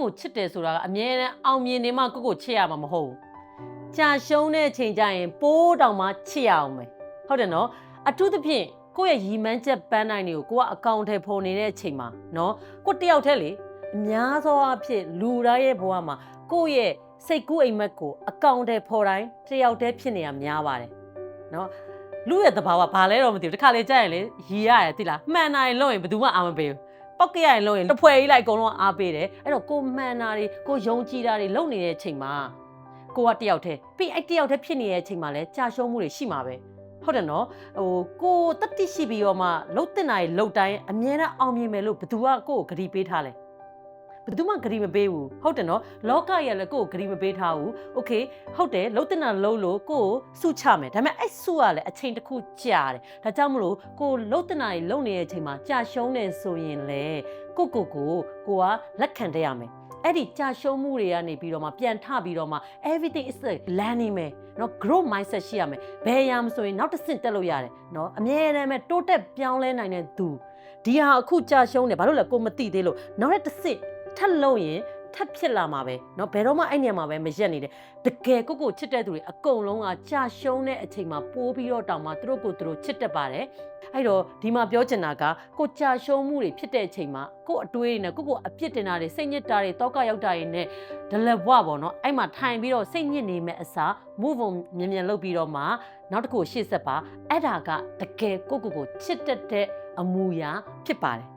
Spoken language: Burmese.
ကိုကိုချစ်တယ်ဆိုတာကအမြဲတမ်းအောင်မြင်နေမှကိုကိုချစ်ရမှာမဟုတ်ဘူးကြာရှုံးတဲ့အချိန်ကျရင်ပိုးတောင်မှချစ်ရအောင်မယ်ဟုတ်တယ်နော်အထူးသဖြင့်ကိုယ့်ရဲ့ရီမန်းချက်ပန်းတိုင်းတွေကိုကိုကအကောင့်ထဲပေါ်နေတဲ့အချိန်မှာနော်ကိုတယောက်တည်းလေအများသောအားဖြင့်လူတိုင်းရဲ့ဘဝမှာကိုယ့်ရဲ့စိတ်ကူးအိမ်မက်ကိုအကောင့်ထဲပေါ်တိုင်းတယောက်တည်းဖြစ်နေရများပါတယ်နော်လူရဲ့သဘာဝဘာလဲတော့မသိဘူးတစ်ခါလေကြာရင်လေရီရရတိလားမှန်နိုင်လို့ရင်ဘယ်သူမှအာမပေးဘူး ပောက်ကရရင်လို့ရင်တစ်ဖွဲကြီးလိုက်အကုန်လုံးအားပေးတယ်အဲ့တော့ကိုမှန်တာတွေကိုယုံကြည်တာတွေလုပ်နေတဲ့အချိန်မှာကိုကတယောက်တည်းပြီးအဲ့တယောက်တည်းဖြစ်နေတဲ့အချိန်မှာလဲကြာရှုံးမှုတွေရှိမှာပဲဟုတ်တယ်နော်ဟိုကိုတတိရှိပြီးတော့မှလှုပ်တင်တာတွေလှုပ်တိုင်းအမြဲတမ်းအောင်မြင်မယ်လို့ဘယ်သူကကိုယ့်ကိုဂရီပေးထားလဲ ဘယ်သူမှဂရီမပေးဘူးဟုတ်တယ်နော်လောကကြီးကလည်းကိုယ့်ကိုဂရီမပေးထားဘူးโอเคဟုတ်တယ်လှုပ်တင်တာလှုပ်လို့ကိုယ့်ကိုစုချမယ်ဒါပေမဲ့အဲ့စုကလည်းအချိန်တစ်ခုကြာတယ်ဒါကြောင့်မလို့ကိုလှုပ်တင်တာတွေလှုပ်နေတဲ့အချိန်မှာကြာရှုံးနေဆိုရင်လေကိုကိုကိုကိုကလက်ခံတတ်ရမယ်အဲ့ဒီကြာရှုံးမှုတွေကနေပြီးတော့မှပြန်ထပြီးတော့မှ everything is a learning မယ်เนาะ growth mindset ရှိရမယ်ဘယ်ရမဆိုရင်နောက်တစ်ဆင့်တက်လို့ရတယ်เนาะအမြဲတမ်းပဲတိုးတက်ပြောင်းလဲနိုင်တဲ့သူဒီဟာအခုကြာရှုံးနေဘာလို့လဲကိုမသိသေးလို့နောက်တဲ့တစ်ဆင့် ထပ်လို့ရင်ထပ်ဖြစ်လာမှာပဲเนาะဘယ်တော့မှအဲ့နေရာမှာပဲမရက်နေတယ်တကယ်ကိုကိုချစ်တဲ့သူတွေအကုန်လုံးကကြာရှုံးတဲ့အချိန်မှာပိုးပြီးတော့တောင်မှသူတို့ကိုသူတို့ချစ်တတ်ပါတယ်အဲ့တော့ဒီမှာပြောချင်တာကကိုကြာရှုံးမှုတွေဖြစ်တဲ့အချိန်မှာကိုအတွေးတွေနဲ့ကိုကိုအပြစ်တင်တာတွေစိတ်ညစ်တာတွေတောက်ကရောက်တာတွေနဲ့ဒလက်ဘွားပေါ့နော်အဲ့မှာထိုင်ပြီးတော့စိတ်ညစ်နေမဲ့အစား move on မြန်မြန်လုပ်ပြီးတော့မှနောက်တစ်ခုရှေ့ဆက်ပါအဲ့ဒါကတကယ်ကိုကိုကိုချစ်တတ်တဲ့အမူအရာဖြစ်ပါတယ်